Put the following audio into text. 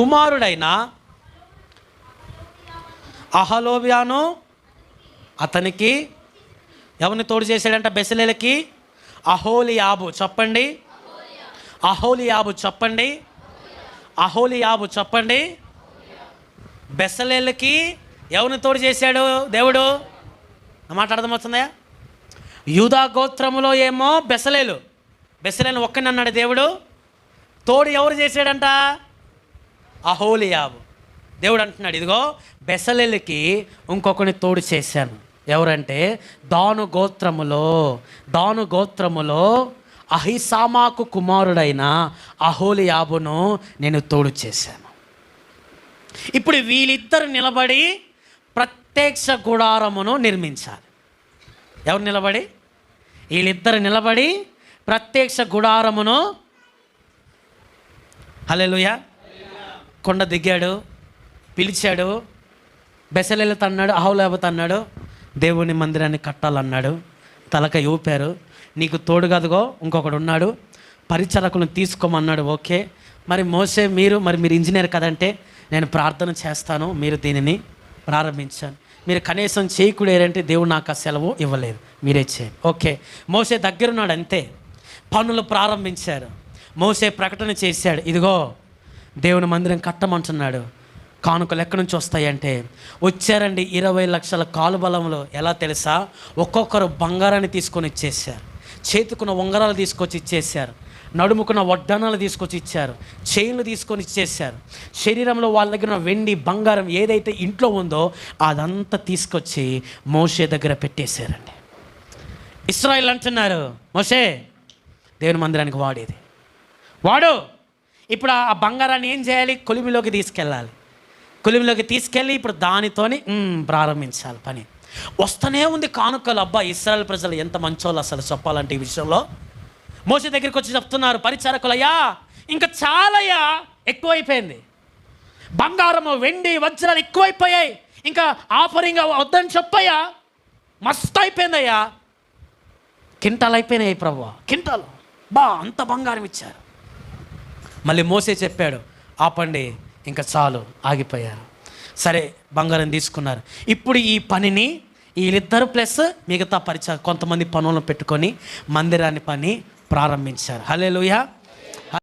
కుమారుడైన అహలోవ్యాను అతనికి ఎవరిని తోడు చేశాడంట? బెసలేలకి? అహోలియాబు చెప్పండి. అహోలియాబు చెప్పండి. అహోలియాబు చెప్పండి. బెసలేలకి ఎవరిని తోడు చేశాడు దేవుడు? మాట అర్థమవుతుందా యూదా గోత్రములో ఏమో బెసలేలు. బెసలేలు ఒక్కని అన్నాడు దేవుడు. తోడు ఎవరు చేశాడంట? అహోలియాబు. దేవుడు అంటున్నాడు ఇదిగో బెసలెలకి ఇంకొకరిని తోడు చేశాను. ఎవరంటే దాను గోత్రములో దాను గోత్రములో అహిసామాకు కుమారుడైన అహోలియాబును నేను తోడు చేశాను. ఇప్పుడు వీళ్ళిద్దరు నిలబడి ప్రత్యక్ష గుడారమును నిర్మించాలి. ఎవరు నిలబడి? వీళ్ళిద్దరు నిలబడి ప్రత్యక్ష గుడారమును హలోయ కొండ దిగాడు పిలిచాడు బెసలేలతో తన్నాడు అహోలేబతో తన్నాడు దేవుని మందిరాన్ని కట్టాలన్నాడు తలక ఊపారు. నీకు తోడు కదుగో ఇంకొకడు ఉన్నాడు పరిచరకులను తీసుకోమన్నాడు ఓకే. మరి మోసే మీరు మరి మీరు ఇంజనీర్ కదంటే నేను ప్రార్థన చేస్తాను మీరు దీనిని ప్రారంభించాను మీరు కనీసం చేయకూడేరంటే దేవుడు నాకు ఆ సెలవు ఇవ్వలేదు మీరే చేయండి ఓకే. మోసే దగ్గరున్నాడు అంతే. పనులు ప్రారంభించారు. మోసే ప్రకటన చేశాడు ఇదిగో దేవుని మందిరం కట్టమంటున్నాడు. కానుకలు ఎక్కడి నుంచి వస్తాయంటే వచ్చారండి ఇరవై లక్షల కాలుబలంలో ఎలా తెలుసా? ఒక్కొక్కరు బంగారాన్ని తీసుకొని ఇచ్చేసారు చేతుకున్న ఉంగరాలు తీసుకొచ్చి ఇచ్చేసారు నడుముకున్న వడ్డానాలు తీసుకొచ్చి ఇచ్చారు. చైన్లు తీసుకొని ఇచ్చేసారు శరీరంలో వాళ్ళ దగ్గర ఉన్న వెండి బంగారం ఏదైతే ఇంట్లో ఉందో అదంతా తీసుకొచ్చి మోషే దగ్గర పెట్టేశారండి. ఇస్రాయిల్ అంటున్నారు మోషే దేవుని మందిరానికి వాడేది. వాడు ఇప్పుడు ఆ బంగారాన్ని ఏం చేయాలి? కొలిమిలోకి తీసుకెళ్ళాలి. కొలిమిలోకి తీసుకెళ్ళి ఇప్పుడు దానితోని ప్రారంభించాలి పని. వస్తూనే ఉంది కానుకలు. అబ్బా ఇస్రాయల్ ప్రజలు ఎంత మంచోళ్ళు అసలు చెప్పాలంటే ఈ విషయంలో. మోస దగ్గరికి వచ్చి చెప్తున్నారు పరిచారకులయ్యా ఇంకా చాలయ్యా ఎక్కువైపోయింది. బంగారము వెండి వజ్రాలు ఎక్కువైపోయాయి. ఇంకా ఆఫరింగ్ వద్దని చెప్పయ్యా. మస్తు అయిపోయిందయ్యా. కింటాలు అయిపోయినాయి ప్రభు కింటాలు. బా అంత బంగారం ఇచ్చారు. మళ్ళీ మోసే చెప్పాడు ఆపండి ఇంకా చాలు ఆగిపోయారు. సరే బంగారం తీసుకున్నారు. ఇప్పుడు ఈ పనిని వీళ్ళిద్దరు ప్లస్ మిగతా పరిచ కొంతమంది పనులను పెట్టుకొని మందిరాన్ని పని ప్రారంభించారు. హలే